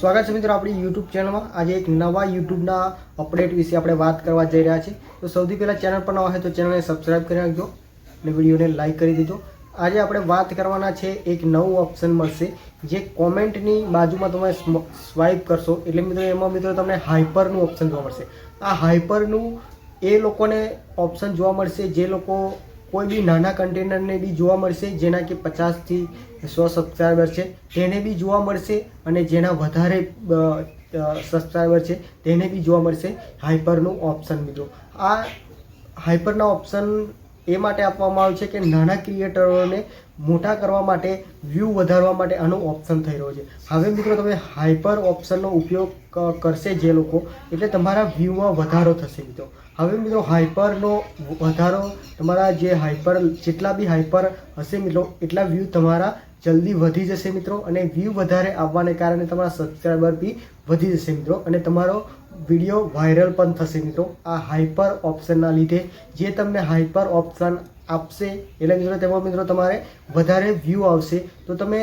સ્વાગત છે મિત્રો આપણી યુટ્યુબ ચેનલમાં આજે એક નવા યુટ્યુબના અપડેટ વિશે આપણે વાત કરવા જઈ રહ્યા છીએ. તો સૌથી પહેલાં ચેનલ પર ન હોય તો ચેનલને સબસ્ક્રાઈબ કરી નાખજો અને વિડીયોને લાઇક કરી દેજો. આજે આપણે વાત કરવાના છે એક નવું ઓપ્શન મળશે જે કોમેન્ટની બાજુમાં તમે સ્વાઇપ કરશો. એટલે મિત્રો એમાં મિત્રો તમને હાઇપરનું ઓપ્શન જોવા મળશે. આ હાઇપરનું એ લોકોને ઓપ્શન જોવા મળશે જે લોકો કોઈ બી નાના કન્ટેનરને બી જોવા મળશે, જેના કે પચાસથી સો સબસ્ક્રાઈબર છે, તેને બી જોવા મળશે અને જેના વધારે સબસ્ક્રાઈબર છે, તેને બી જોવા મળશે. હાઇપરનું ઓપ્શન મિત્રો. આ હાઇપરના ઓપ્શન એ માટે આપવામાં આવ્યું છે કે નાના ક્રિએટરોને મોટા કરવા માટે વ્યૂ વધારવા માટે આનો ઓપ્શન થઈ રહ્યો છે. હવે મિત્રો તમે હાઇપર ઓપ્શનનો ઉપયોગ કરશે જે લોકો, એટલે તમારા વ્યૂમાં વધારો થશે મિત્રો. હવે મિત્રો હાઇપરનો વધારો, તમારા જે હાઇપર જેટલા બી હાઇપર હશે મિત્રો, એટલા વ્યૂ તમારા જલ્દી વધી જશે મિત્રો, અને વ્યૂ વધારે આવવાને કારણે તમારા સબસ્ક્રાઈબર બી વધી જશે મિત્રો, અને તમારો વીડિયો વાયરલ પણ થશે મિત્રો. આ હાઈપર ઓપ્શનના લીધે જે તમને હાઈપર ઓપ્શન આપશે એટલે મિત્રો તેમાં મિત્રો તમારે વધારે વ્યૂ આવશે. તો તમે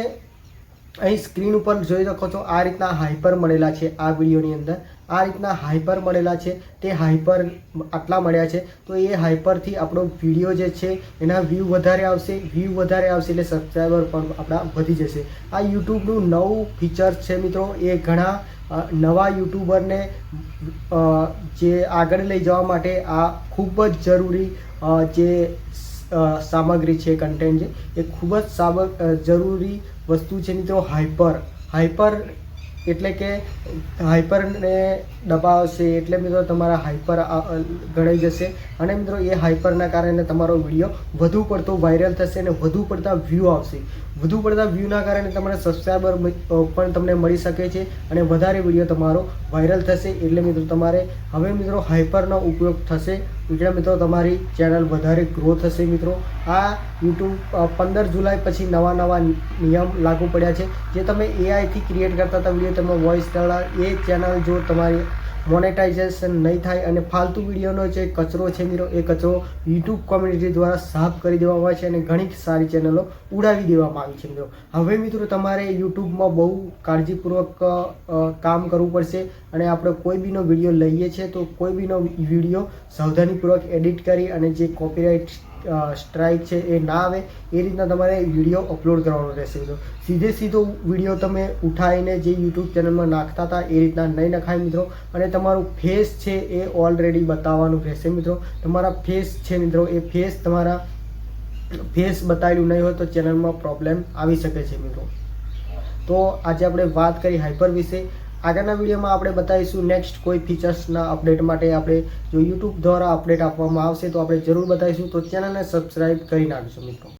અહીં સ્ક્રીન ઉપર જોઈ શકો છો, આ રીતના હાઇપર મળેલા છે આ વિડીયોની અંદર. આ રીતના હાઈપર મળેલા છે, તે હાઇપર આટલા મળ્યા છે. તો એ હાઇપરથી આપણો વીડિયો જે છે, એના વ્યૂ વધારે આવશે, વ્યૂ વધારે આવશે એટલે સબસ્ક્રાઈબર પણ આપણા વધી જશે. આ યુટ્યુબનું નવું ફીચર છે મિત્રો, એ ઘણા નવા યુટ્યુબરને જે આગળ લઈ જવા માટે આ ખૂબ જ જરૂરી જે સામગ્રી છે કન્ટેન્ટ છે, એ ખૂબ જ સામ જરૂરી વસ્તુ છે મિત્રો હાઈપર હાઈપર એટલે કે હાઇપરને દબાવશે એટલે મિત્રો તમારા હાઇપર આ- ગણાઈ જશે. અને મિત્રો એ હાઈપરના કારણે તમારો વીડિયો વધુ પડતો વાયરલ થશે અને વધુ પડતા વ્યૂ આવશે. વધુ પડતા વ્યૂના કારણે તમારા સબસ્ક્રાઈબર પણ તમને મળી શકે છે અને વધારે વીડિયો તમારો વાયરલ થશે એટલે મિત્રો તમારે હવે મિત્રો હાઈપરનો ઉપયોગ થશે એટલે મિત્રો, તમારી ચેનલ વધારે ગ્રો થશે મિત્રો. આ યુટ્યુબ પંદર જુલાઈ પછી નવા નવા નિયમ લાગુ પડ્યા છે. જે તમે એઆઈથી ક્રિએટ કરતા હતા વીડિયો તમે વોઇસ દ્વારા એ ચેનલ જો તમારી મોનેટાઇઝેશન નહીં થાય અને ફાલતુ વિડીયોનો જે કચરો છે મિત્રો, એ કચરો યુટ્યુબ કોમ્યુનિટી દ્વારા સાફ કરી દેવામાં આવે છે અને ઘણી સારી ચેનલો ઉડાવી દેવામાં આવી છે મિત્રો. હવે મિત્રો, તમારે યુટ્યુબમાં બહુ કાળજીપૂર્વક કામ કરવું પડશે અને આપણે કોઈ બીનો વીડિયો લઈએ છીએ તો કોઈ બીનો વીડિયો સાવધાનીપૂર્વક એડિટ કરી અને જે કોપીરાઇટ સ્ટ્રાઇક છે એ ના આવે, એ રીતના તમારે વીડિયો અપલોડ કરવાનો રહેશે. મિત્રો સીધે સીધો વીડિયો તમે ઉઠાવીને જે યુટ્યુબ ચેનલમાં નાખતા હતા, એ રીતના નહીં નખાય મિત્રો. અને તમારું ફેસ છે એ ઓલરેડી બતાવવાનું રહેશે મિત્રો. તમારા ફેસ છે મિત્રો, એ ફેસ તમારા ફેસ બતાવેલું નહીં હોય તો ચેનલમાં પ્રોબ્લેમ આવી શકે છે મિત્રો. તો આજે આપણે વાત કરી હાઇપર વિશે. આગળના વિડીયોમાં આપણે બતાવીશું નેક્સ્ટ કોઈ ફીચર્સના અપડેટ માટે આપણે જો યુટ્યુબ દ્વારા અપડેટ આપવામાં આવશે તો આપણે જરૂર બતાવીશું. તો ચેનલને સબસ્ક્રાઈબ કરી નાખીશું મિત્રો.